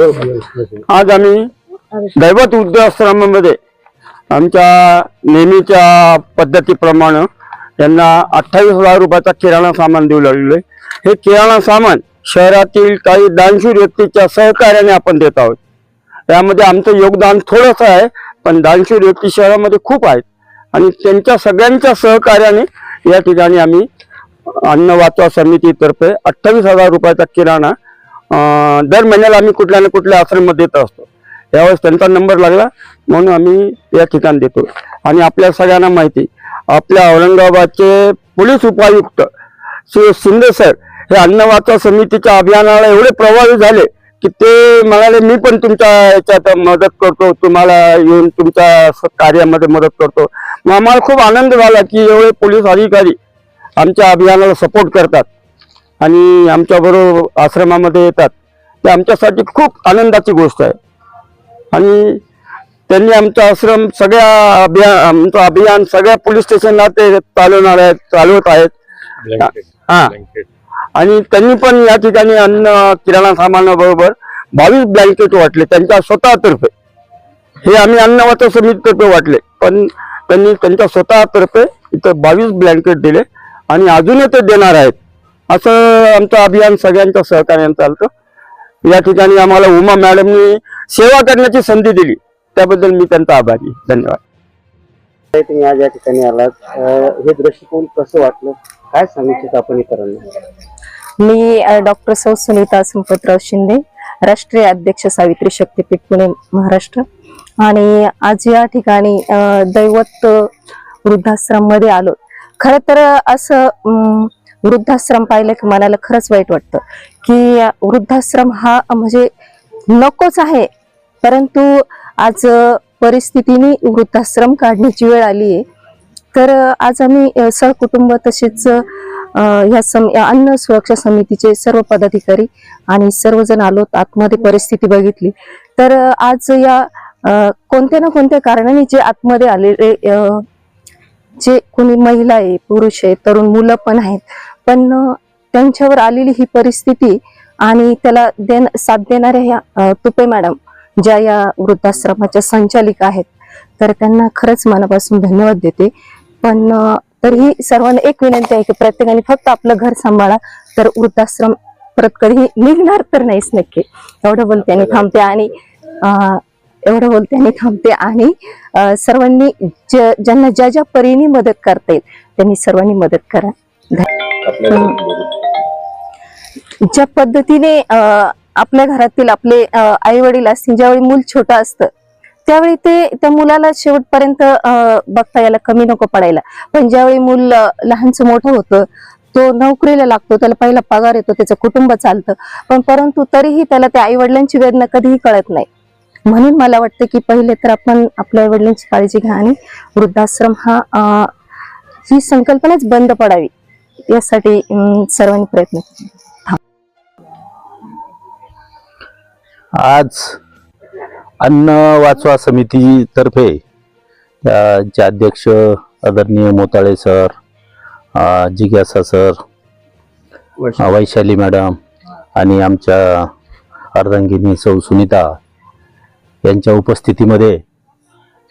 आज आम्ही दैवत वृद्धाश्रमामध्ये आमच्या नेहमीच्या पद्धतीप्रमाणे यांना अठ्ठावीस हजार रुपयाचा किराणा सामान देऊ लागलेलो आहे. हे किराणा सामान शहरातील काही दानशूर व्यक्तीच्या सहकार्याने आपण देत आहोत. त्यामध्ये आमचं योगदान थोडंसं आहे पण दानशूर व्यक्ती शहरामध्ये खूप आहेत. आणि त्यांच्या सगळ्यांच्या सहकार्याने या ठिकाणी आम्ही अन्न वाचवा समितीतर्फे अठ्ठावीस हजार रुपयाचा किराणा दर महिन्याला आम्ही कुठल्या ना कुठल्या आश्रममध्ये देत असतो. यावेळेस त्यांचा नंबर लागला म्हणून आम्ही या ठिकाणी देतो. आणि आपल्या सगळ्यांना माहिती आपल्या औरंगाबादचे पोलीस उपायुक्त श्री शिंदे सर हे अन्न समितीच्या अभियानाला एवढे प्रभावी झाले की ते म्हणाले मी पण तुमच्या याच्यात मदत करतो तुम्हाला येऊन तुमच्या कार्यामध्ये मदत करतो. मग आम्हाला खूप आनंद झाला की एवढे पोलीस अधिकारी आमच्या अभियानाला सपोर्ट करतात. आणि आमच्याबरोबर आश्रमामध्ये येतात. ते आमच्यासाठी खूप आनंदाची गोष्ट आहे. आणि त्यांनी आमचा आश्रम सगळ्या अभियान आमचं अभियान सगळ्या पोलीस स्टेशनला ते चालवणार आहेत चालवत आहेत. हा. आणि त्यांनी पण या ठिकाणी अन्न किराणा सामानाबरोबर बावीस ब्लँकेट वाटले त्यांच्या स्वतःतर्फे. हे आम्ही अन्न वाचव समितीतर्फे वाटले पण त्यांनी त्यांच्या स्वतःतर्फे इथं बावीस ब्लँकेट दिले आणि अजूनही ते देणार आहेत. असं आमचं अभियान सगळ्यांच्या सहकार्याने चालतं. या ठिकाणी आम्हाला उमा मॅडमनी सेवा करण्याची संधी दिली. त्याबद्दल मी त्यांचा आभारी. आहे. धन्यवाद तुम्ही आज या ठिकाणी आलात? हे दृष्टिकोन कसं वाटलं? काय सांगू इच्छिता आपण इतरांना? मी डॉक्टर सौ सुनीता संपतराव शिंदे राष्ट्रीय अध्यक्ष सावित्री शक्तीपीठ पुणे महाराष्ट्र. आणि आज या ठिकाणी दैवत वृद्धाश्रममध्ये आलो. खर तर असं वृद्धाश्रम पाहिलं की मनाला खरंच वाईट वाटतं. की वृद्धाश्रम हा म्हणजे नकोच आहे. परंतु आज परिस्थितीने वृद्धाश्रम काढण्याची वेळ आली आहे तर आज आम्ही सहकुटुंब तसेच ह्या सम अन्न सुरक्षा समितीचे सर्व पदाधिकारी आणि सर्वजण आलो आतमध्ये परिस्थिती बघितली. तर आज या कोणत्या ना कोणत्या कारणाने जे आतमध्ये आलेले जे कोणी महिला आहे पुरुष आहे तरुण मुलं पण आहेत पण त्यांच्यावर आलेली ही परिस्थिती आणि त्याला देण साथ देणाऱ्या ह्या तुपे मॅडम ज्या या वृद्धाश्रमाच्या संचालिका आहेत तर त्यांना खरंच मनापासून धन्यवाद देते. पण तरीही सर्वांना एक विनंती आहे की प्रत्येकाने फक्त आपलं घर सांभाळा तर वृद्धाश्रम परत कधी निघणार तर नाहीच नक्की. एवढं बोलते आणि थांबते आणि एवढं बोलते आणि थांबते. आणि सर्वांनी ज्यांना ज्या ज्या परीने मदत करता येईल त्यांनी सर्वांनी मदत करा. ज्या पद्धतीने आपल्या घरातील आपले आई वडील असतील ज्यावेळी मूल छोटं असतं त्यावेळी ते त्या मुलाला शेवटपर्यंत बघता यायला कमी नको पडायला. पण ज्यावेळी मूल लहानचं मोठं होतं तो नोकरीला लागतो त्याला पहिला पगार येतो त्याचं कुटुंब चालतं. पण परंतु तरीही त्याला त्या आई वडिलांची वेदना कधीही कळत नाही. म्हणून मला वाटतं की पहिले तर आपण आपल्या वडिलांची काळजी घ्या आणि वृद्धाश्रम हा ही संकल्पनाच बंद पडावी यासाठी सर्वांनी प्रयत्न केले. आज अन्न वाचवा समितीतर्फे चे अध्यक्ष आदरणीय मोताळे सर जिज्ञासा सर वैशाली मॅडम आणि आमच्या अर्धांगिनी सौ सुनीता यांच्या उपस्थितीमध्ये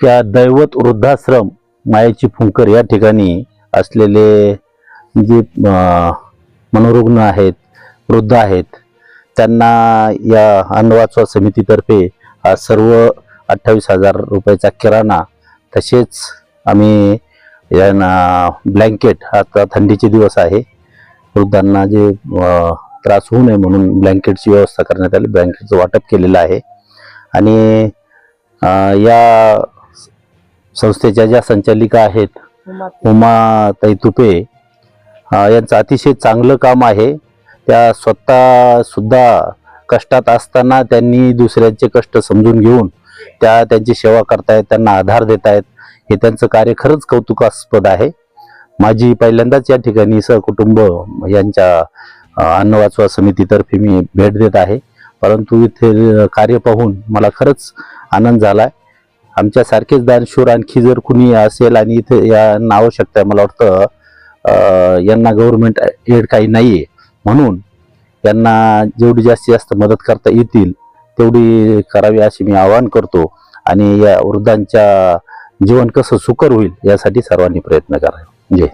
या दैवत वृद्धाश्रम मायाची फुंकर या ठिकाणी असलेले जे मनोरुग्ण आहेत वृद्ध आहेत त्यांना या अन्नवाचवा समितीतर्फे हा सर्व अठ्ठावीस हजार रुपयाचा किराणा तसेच आम्ही यांना ब्लँकेट आता थंडीचे दिवस आहे वृद्धांना जे त्रास होऊ नये म्हणून ब्लँकेटची व्यवस्था करण्यात आली ब्लँकेटचं वाटप केलेलं आहे. आणि या संस्थेच्या ज्या संचालिका आहेत उमा ताई तुपे यांचं अतिशय चांगलं काम आहे. त्या स्वतः सुद्धा कष्टात असताना त्यांनी दुसऱ्यांचे कष्ट समजून घेऊन त्या त्यांची सेवा करतायत त्यांना आधार देत आहेत हे त्यांचं कार्य खरंच कौतुकास्पद आहे. माझी पहिल्यांदाच या ठिकाणी सहकुटुंब यांच्या अन्न वाचवा समितीतर्फे मी भेट देत आहे. परंतु इथे कार्य पाहून मला खरंच आनंद झालाय. आमच्यासारखेच दानशूर आणखी जर कुणी असेल आणि इथे यांना आवश्यकता आहे मला वाटतं यांना गव्हर्नमेंट एड काही नाहीये. म्हणून त्यांना जेवढी जास्तीत जास्त मदत करता येतील तेवढी करावी असे मी आवाहन करतो. आणि या वृद्धांच्या जीवन कसं सुकर होईल यासाठी सर्वांनी प्रयत्न करावे. जय.